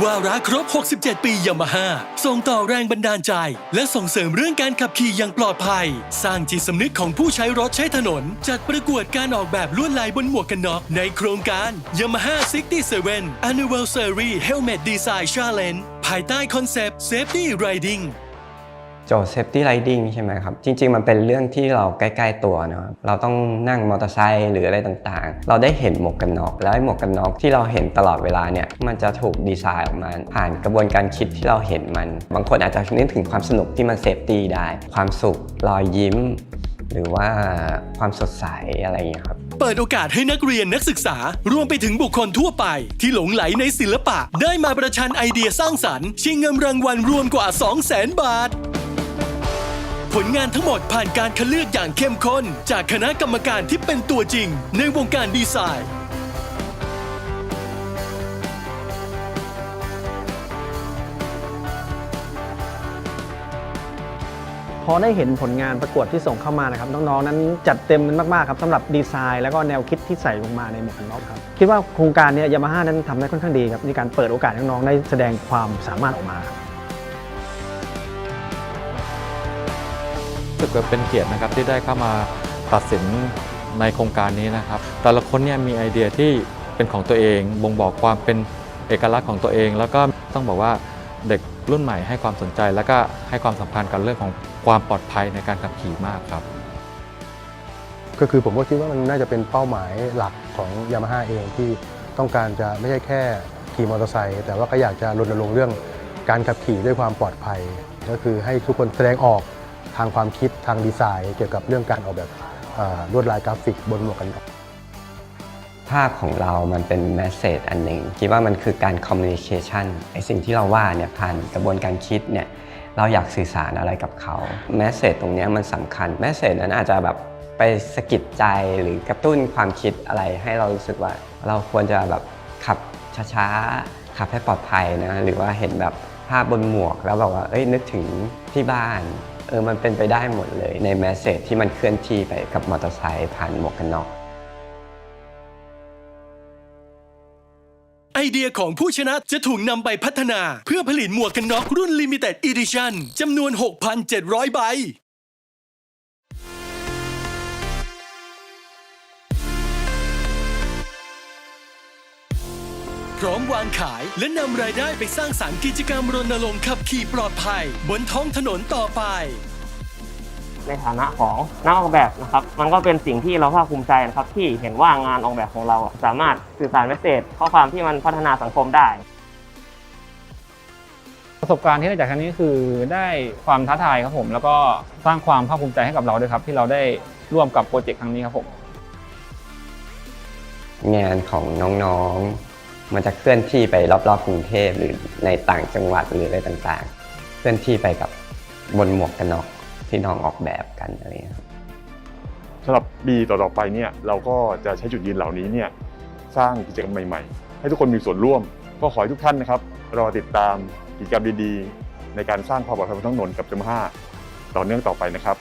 วาระครบ 67 ปียามาฮ่าส่งต่อแรงบันดาลใจ และส่งเสริมเรื่องการขับขี่อย่างปลอดภัย สร้างจิตสำนึกของผู้ใช้รถใช้ถนน จัดประกวดการออกแบบลวดลายบนหมวกกันน็อกในโครงการ Yamaha 67 Anniversary Helmet Design Challenge ภายใต้คอนเซปต์ Safety Riding โจทย์ safety riding ใช่ไหมครับ จริง ๆ มันเป็นเรื่องที่เราใกล้ ๆ ตัวเนอะเราต้องนั่งมอเตอร์ไซค์หรืออะไรต่างๆ เราได้เห็นหมวกกันน็อกแล้วหมวกกันน็อกที่เราเห็นตลอดเวลาเนี่ยมันจะถูกดีไซน์ออกมา ผ่านกระบวนการคิดที่เราเห็นมัน บางคนอาจจะนึกถึงความสนุกที่มันเซฟตี้ได้ ความสุขรอยยิ้ม หรือว่าความสดใสอะไรอย่างเงี้ยครับเปิดโอกาสให้นักเรียนนักศึกษารวมไปถึงบุคคลทั่วไป ที่หลงไหลในศิลปะ ได้มาประชันไอเดียสร้างสรรค์ชิงเงินรางวัลรวมกว่า 200,000 บาท ผลงานทั้งหมดผ่านการคัดเลือกอย่างเข้มข้น จากคณะกรรมการที่เป็นตัวจริง ในวงการดีไซน์ พอได้เห็นผลงานประกวดที่ส่งเข้ามานะครับน้องๆนั้นจัดเต็มมันมากๆครับสำหรับดีไซน์แล้วก็แนวคิดที่ใส่ลงมาในหมวกกันน็อกครับคิดว่าโครงการเนี้ยามาฮ่านั้นทำได้ค่อนข้างดีครับในการเปิดโอกาสให้น้องๆได้แสดงความสามารถออกมาครับ สึกว่าเป็นเกียรตินะครับที่ได้เข้ามาตัดสินในโครงการนี้นะครับ แต่ละคนเนี่ยมีไอเดียที่เป็นของตัวเองบ่งบอกความเป็นเอกลักษณ์ของตัวเอง แล้วก็ต้องบอกว่าเด็กรุ่นใหม่ให้ความสนใจ แล้วก็ให้ความสำคัญกับเรื่องของความปลอดภัยในการขับขี่มากครับก็คือผมก็คิดว่ามันน่าจะเป็นเป้าหมายหลักของยามาฮ่าเองที่ต้องการจะไม่ใช่แค่ขี่มอเตอร์ไซค์แต่ว่าก็อยากจะรณรงค์เรื่องการขับขี่ด้วยความปลอดภัย ก็คือให้ทุกคนแสดงออก ทางความคิดทางดีไซน์ เกี่ยวกับเรื่องการออกแบบลวดลายกราฟิกบนหมวกกันน็อกภาพของเรามันเป็นแมสเซจอันหนึ่งคิดว่ามันคือการคอมมิ n นิเคชันไอสิ่งที่เราว่าเนี่ยผ่านกระบวนการคิดเนี่ยเราอยากสื่อสารอะไรกับเขาแมสเซจตรงนี้มันสำคัญแมสเซจนั้นอาจจะแบบไปสะกิดใจหรือกระตุ้นความคิดอะไรให้เรารู้สึกว่า เราควรจะแบบขับช้าๆขับให้ปลอดภัยนะหรือว่าเห็นแบบภาพบนหมวกแล้วแบบว่าเอ้ยนึกถึงที่บ้านเออมันเป็นไปได้หมดเลยในแมสเซจที่มันเคลื่อนที่ไปกับมอเตอร์ไซค์ผ่านหมวกกันน็อกไอเดียของผู้ชนะจะถูกนำไปพัฒนา เพื่อผลิตหมวกกันน็อกรุ่น Limited Edition จำนวน 6,700 ใบ พร้อมวางขาย และนำรายได้ไปสร้างสารรค์กิจกรรมรณรงค์ขับขี่ปลอดภัย บนท้องถนนต่อไป ในฐานะของนักออกแบบนะครับมันก็เป็นสิ่งที่เราภาคภูมิใจนะครับที่เห็นว่างานออกแบบของเราอะสามารถสื่อสารเมสเซจข้อความที่มันพัฒนาสังคมได้ ประสบการณ์ที่ได้จากครั้งนี้คือได้ความท้าทายครับผม แล้วก็สร้างความภาคภูมิใจให้กับเราด้วยครับ ที่เราได้ร่วมกับโปรเจกต์ครั้งนี้ครับผม งานของน้องๆ มันจะเคลื่อนที่ไปรอบๆกรุงเทพหรือในต่างจังหวัดหรืออะไรต่างๆ เคลื่อนที่ไปกับบนหมวกกันน็อกที่น้องออกแบบกันอะไรเงี้ยครับสำหรับปีต่อๆไปเนี่ยเราก็จะใช้จุดยืนเหล่านี้เนี่ยสร้างกิจกรรมใหม่ ๆ ให้ทุกคนมีส่วนร่วม ก็ขอให้ทุกท่านนะครับรอติดตามกิจกรรมดีๆ ในการสร้างความปลอดภัยบนท้องถนนกับจมห้าต่อเนื่องต่อไปนะครับ